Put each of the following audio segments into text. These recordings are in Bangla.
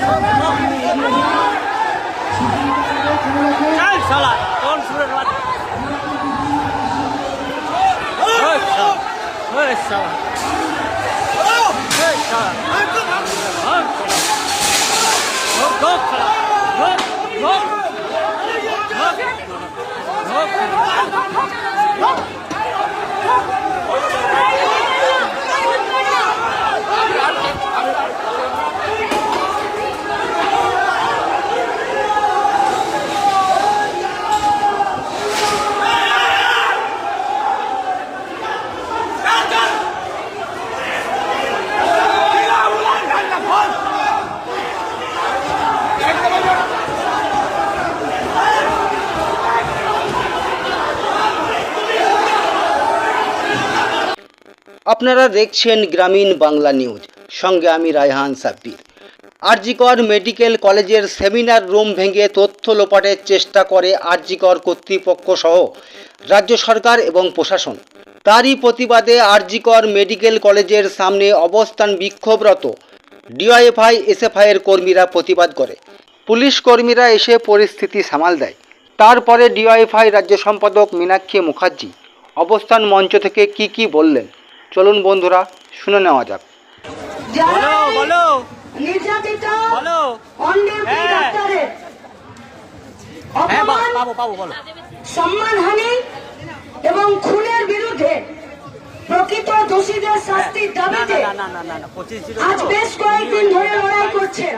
চল আপনারা দেখছেন গ্রামীণ বাংলা নিউজ। সঙ্গে আমি রায়হান সাব্বির। আরজিকর মেডিকেল কলেজের সেমিনার রুম ভেঙে তথ্য লোপাটের চেষ্টা করে আরজিকর কর্তৃপক্ষ সহ রাজ্য সরকার এবং প্রশাসন। তারই প্রতিবাদে আরজিকর মেডিকেল কলেজের সামনে অবস্থান বিক্ষোভরত ডিওয়াইএফআই এসএফআইয়ের কর্মীরা প্রতিবাদ করে। পুলিশ কর্মীরা এসে পরিস্থিতি সামাল দেয়। তারপরে ডিওয়াইএফআই রাজ্য সম্পাদক মীনাক্ষী মুখার্জি, অবস্থান মঞ্চ থেকে কি কি বললেন? চলুন বন্ধুরা শুনে নেওয়া যাক। বলো বলো। নির্যাতিত বলো। অনডিউটি হ্যাঁ। ডাক্তারের হ্যাঁ সম্মানহানি এবং খুনের বিরুদ্ধে প্রকৃত দোষীদের শাস্তির না দাবিতে আজ বেশ কয়েকদিন ধরে লড়াই করছেন।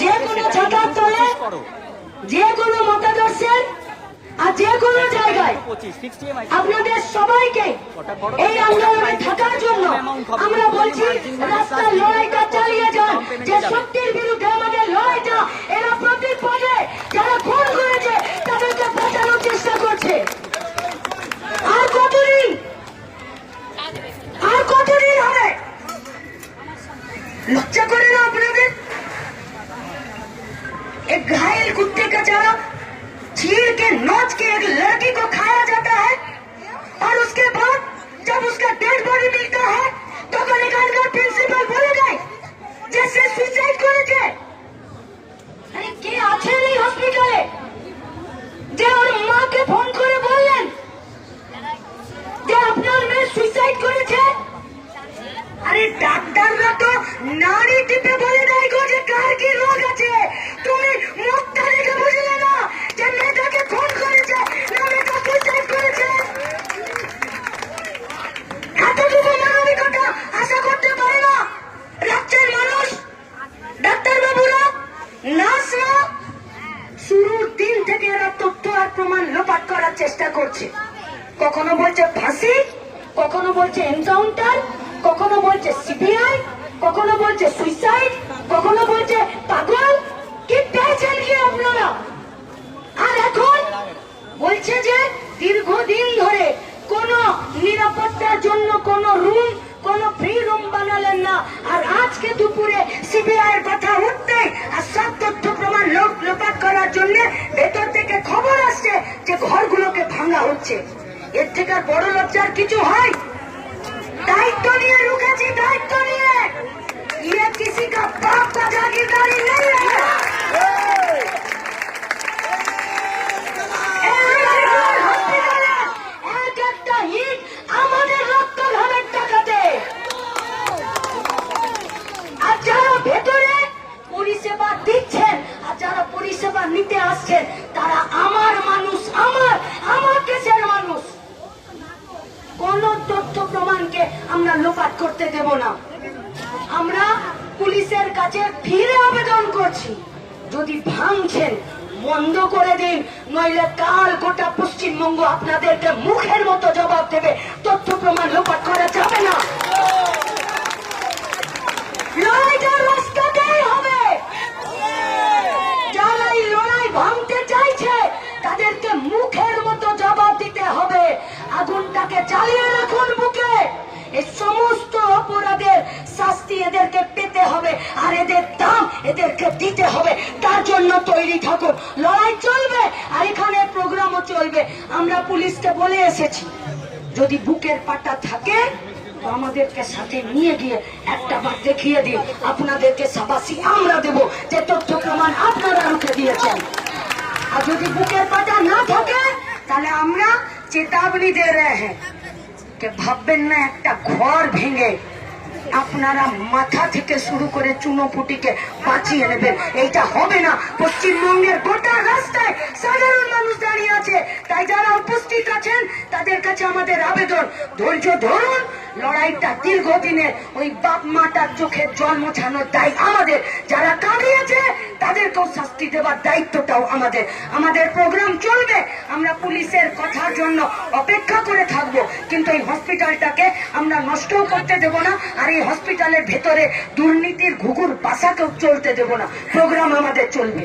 যে কোনো ছাতার তলে যে কোনো মতাদর্শের আর যে কোনো জায়গায় পঁচিশ ফিক্সড ইএমআই আপনাদের সবাইকে এই আন্দোলনে থাকার জন্য আমরা বলছি রাস্তার चीर के नोच के एक लड़की को खाया जाता है और उसके बाद जब उसका डेड बॉडी मिलता है तो निकाल कर प्रिंसिपल बोले गए जैसे सुसाइड করেছে আরে কে আছেন এই হসপিটালে যে ওর মাকে ফোন করে বললেন যে আপনার মেয়ে সুইসাইড করেছে আরে ডাক্তাররা তো নাড়ি প্রমাণ লোপাট করার চেষ্টা করছে। কখনো বলছে ফাঁসি, কখনো বলছে এনকাউন্টার, কখনো বলছে সিবিআই, কখনো বলছে সুইসাইড, কখনো বলছে পাগল। কি পেয়েছেন কি আপনারা? আর এখন বলছে যে দীর্ঘদিন ধরে কোন নিরাপত্তার জন্য ঘরগুলোকে ভাঙা হচ্ছে এর থেকে আর বড় লজ্জার কিছু হয় দায়িত্ব নিয়ে রুখেছি দায়িত্ব নিয়ে ये किसी का बाप का जागीरदारी नहीं है এক একটা ইট আমাদের রক্ত ঘামের টাকাতে আর যারা ভেতরে পরিষেবা দিচ্ছেন আর যারা পরিষেবা নিতে আসছেন তথ্য প্রমাণকে আমরা লোপাট করতে দেব না। আমরা পুলিশের কাছে ফিরে আবেদন করছি। যদি ভাঙছেন, বন্ধ করে দিন, নইলে কাল গোটা পশ্চিমবঙ্গ আপনাদেরকে মুখের মতো জবাব দেবে তথ্য প্রমাণ লোপাট করা যাবে না। হবে। মুখের মতো জবাব দিতে হবে। আগুনটাকে এই সমস্ত অপরাধের শাস্তি এদেরকে পেতে হবে। আর এদের দাম এদেরকে দিতে হবে। তার জন্য তৈরি থাকুন। লড়াই চলবে আর এখানে প্রোগ্রামও চলবে। আমরা পুলিশকে বলে এসেছি, যদি বুকের পাটা থাকে আমাদেরকে সাথে নিয়ে গিয়ে একটা বার দেখিয়ে দিন। আপনাদেরকে সাবাসি আমরা দেব। যে তথ্য প্রমাণ আপনারা রুখে দিয়েছেন। আর যদি বুকের পাটা না থাকে, তাহলে আমরা চেতাবনী দে রहे हैं কে ভাববেন না, একটা ঘর ভেঙে আপনারা মাথা থেকে শুরু করে চুনোপুটিকে বাঁচিয়ে নেবেন। এইটা হবে না। পশ্চিমবঙ্গের গোটা রাস্তায় সাধারণ মানুষ দাঁড়িয়ে আছে। তাই যারা উপস্থিত আছেন, তাদের কাছে আমাদের আবেদন। ধৈর্য ধরুন, লড়াইটা দীর্ঘদিনের ওই বাপ মাটার চোখের জল মোছানোর দায় আমাদের। যারা কাঁদিয়েছে তাদেরকেও শাস্তি দেওয়ার দায়িত্বটাও আমাদের। আমাদের প্রোগ্রাম চলবে। আমরা পুলিশের কথার জন্য অপেক্ষা করে কিন্তু এই হসপিটালটাকে আমরা নষ্টও করতে দেব না, আর এই হসপিটালের ভেতরে দুর্নীতির ঘুঘুর বাসাকেও চলতে দেব না। প্রোগ্রাম আমাদের চলবে।